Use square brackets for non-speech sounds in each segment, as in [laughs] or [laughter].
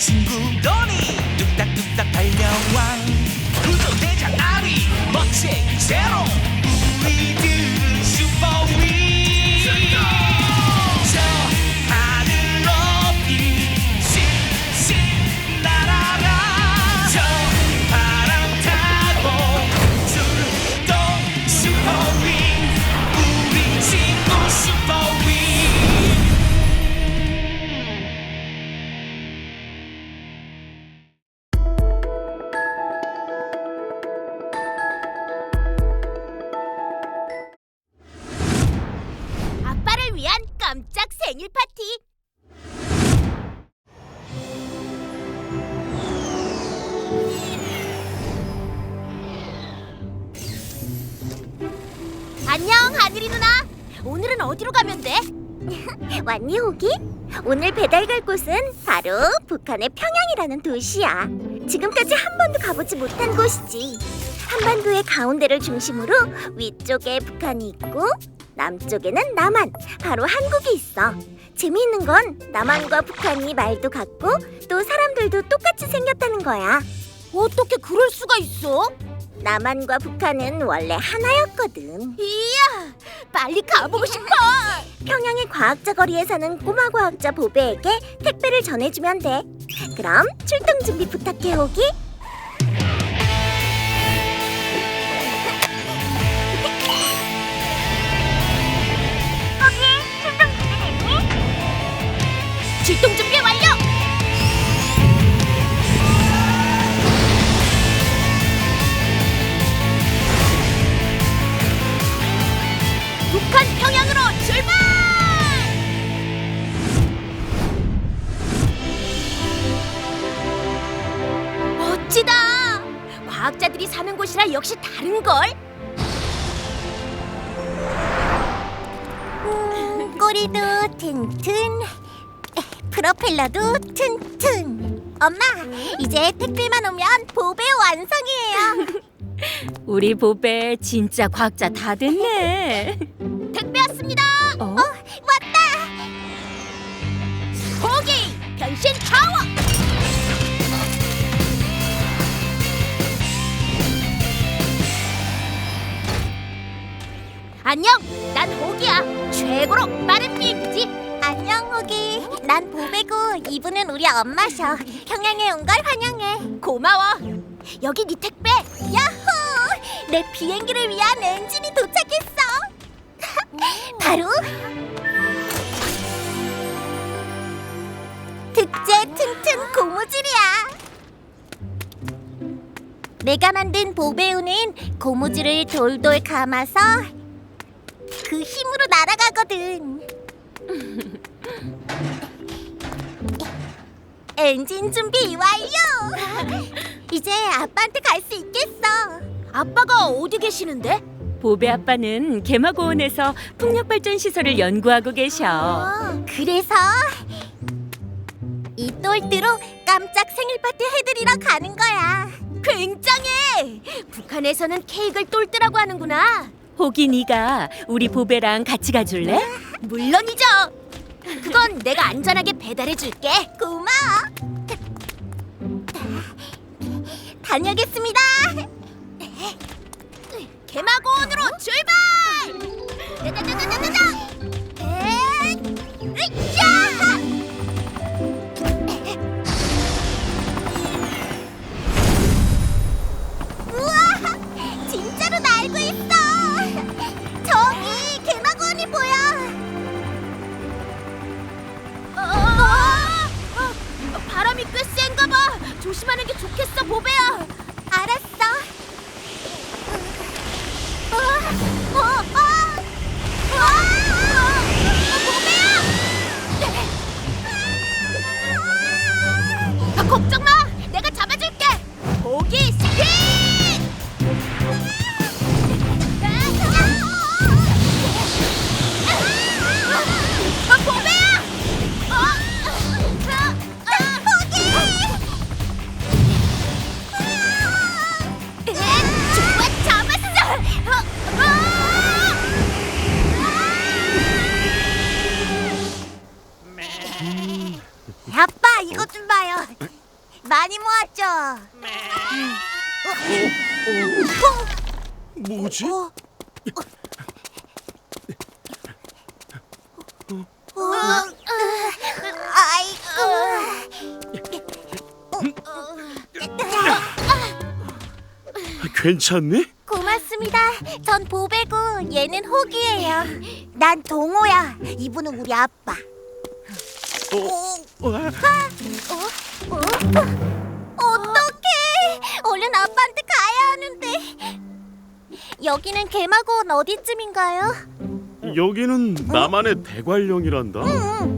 친구. 도니 뚝딱뚝딱 달려왕 구조대장 아리 멋진 제로 어디로 가면 돼? [laughs] 왔니 호기? 오늘 배달 갈 곳은 바로 북한의 평양이라는 도시야. 지금까지 한 번도 가보지 못한 곳이지. 한반도의 가운데를 중심으로 위쪽에 북한이 있고 남쪽에는 남한, 바로 한국이 있어. 재미있는 건 남한과 북한이 말도 같고 또 사람들도 똑같이 생겼다는 거야. 어떻게 그럴 수가 있어? 남한과 북한은 원래 하나였거든. 이야, 빨리 가보고 싶어. [laughs] 평양의 과학자 거리에 사는 꼬마 과학자 보배에게 택배를 전해주면 돼. 그럼 출동 준비 부탁해 호기. 출동 준 역시 다른 걸. 음, 꼬리도 튼튼, 프로펠러도 튼튼. 엄마, 이제 택배만 오면 보배 완성이에요. [laughs] 우리 보배 진짜 과학자 다 됐네. [laughs] 택배 왔습니다. 어? 왔다. 포기 변신 파워. 안녕, 난 호기야. 최고로 빠른 비행기지. 안녕 호기. 난 보배고 이분은 우리 엄마셔. 평양에 온 걸 환영해. 고마워. 여기 네 택배. 야호! 내 비행기를 위한 엔진이 도착했어. [laughs] 바로 특제 튼튼 고무줄이야. 내가 만든 보배우는 고무줄을 돌돌 감아서 그 힘으로 날아가거든. 엔진 준비 완료. 이제 아빠한테 갈 수 있겠어. 아빠가 어디 계시는데? 보배 아빠는 개마고원에서 풍력 발전 시설을 연구하고 계셔. 어, 그래서 이 똘뜨로 깜짝 생일 파티 해드리러 가는 거야. 굉장해. 북한에서는 케이크를 똘뜨라고 하는구나. 호기 네가 우리 보배랑 같이 가줄래? 물론이죠. 그건 내가 안전하게 배달해 줄게. 고마워. 다녀오겠습니다. 개마고원으로 출발! 많이 모았죠. 뭐지? 어? 어? 아이고. 괜찮니? 고맙습니다. 전 보배고 얘는 호기예요. 난 동호야. 이분은 우리 아빠. 어, 어, 어? 어떡해! 얼른 아빠한테 가야 하는데. 여기는 개마고원 어디쯤인가요? 여기는 나만의 대관령이란다.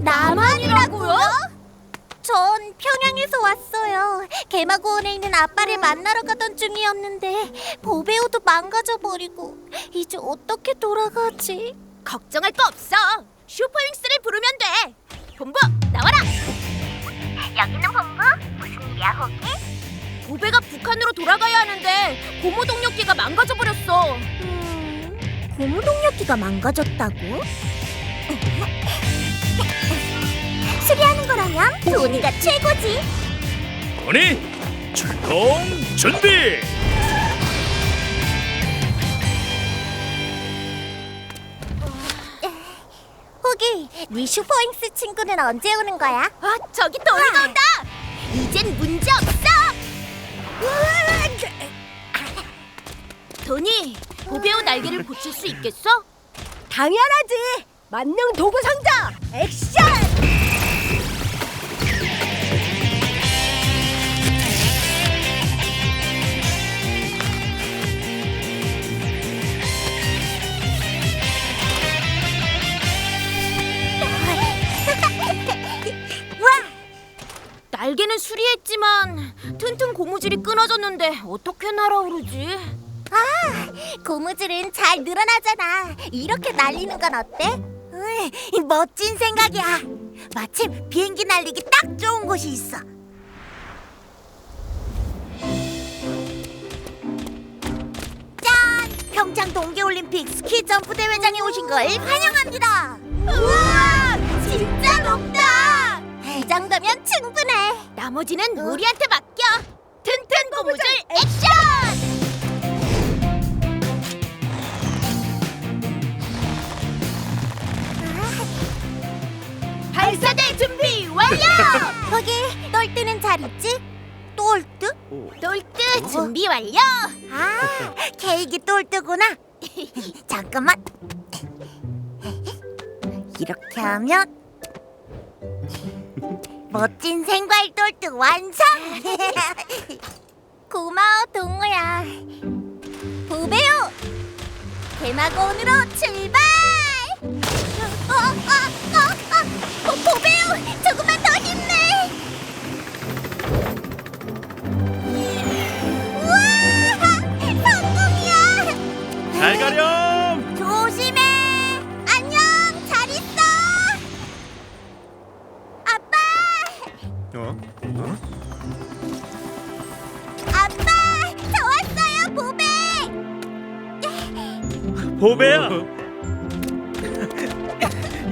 남한이라고요? 전 평양에서 왔어요. 개마고원에 있는 아빠를 만나러 가던 중이었는데 보배우도 망가져 버리고 이제 어떻게 돌아가지? 걱정할 거 없어. 슈퍼윙스를 부르면 돼. 본부 나와라. 여기는 본부? 무슨 일이야, 호기? 보배가 북한으로 돌아가야 하는데 고무 동력기가 망가져 버렸어. 음, 고무 동력기가 망가졌다고? 수리하는 거라면 도니가 최고지. 보니 출동 준비 호기, 네 슈퍼윙스 친구는 언제 오는 거야? 아 저기 도니가 온다. 이젠 문제 없어. 도니 보배우 날개를 고칠 수 있겠어? 당연하지. 만능 도구 상자 액션! 고무줄이 끊어졌는데 어떻게 날아오르지? 아, 고무줄은 잘 늘어나잖아. 이렇게 날리는 건 어때? 으이, 멋진 생각이야. 마침 비행기 날리기 딱 좋은 곳이 있어. 짠! 평창 동계올림픽 스키 점프 대회장에 오신 걸 환영합니다. 우와, 진짜 높다. 이 정도면 충분해. 나머지는 우리한테 맡겨. 고무줄 액션! 발사대 준비 완료! [laughs] 거기 똘뜨는 잘 있지? 똘뜨? 돌트 준비 완료! 아, [laughs] 케이크 똘 뜨구나. [laughs] 잠깐만. 이렇게 하면 멋진 생과일 똘뜨 완성. 고마워 동호야. 보배우 대마고원으로 출발. 어, 어, 어, 어, 보, 보배우 조금만 더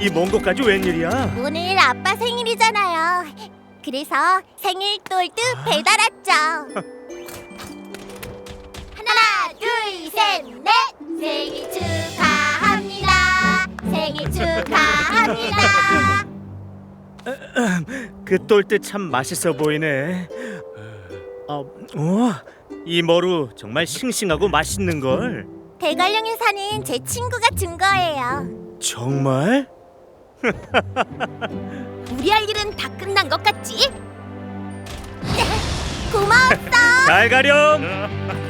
이 먼 곳까지 웬일이야 오늘 아빠 생일이잖아요. 그래서 생일 똘뜨 배달 왔죠. 하나, 둘, 셋, 넷! 생일 축하합니다! 생일 축하합니다! 그 똘때 참 맛있어 보이네 어, 어, 이 머루 정말 싱싱하고 맛있는 걸 대관령에 사는 제 친구가 준 거예요. 정말? [laughs] 우리 할 일은 다 끝난 것 같지? [laughs] 고마웠어! 잘 가렴! [laughs]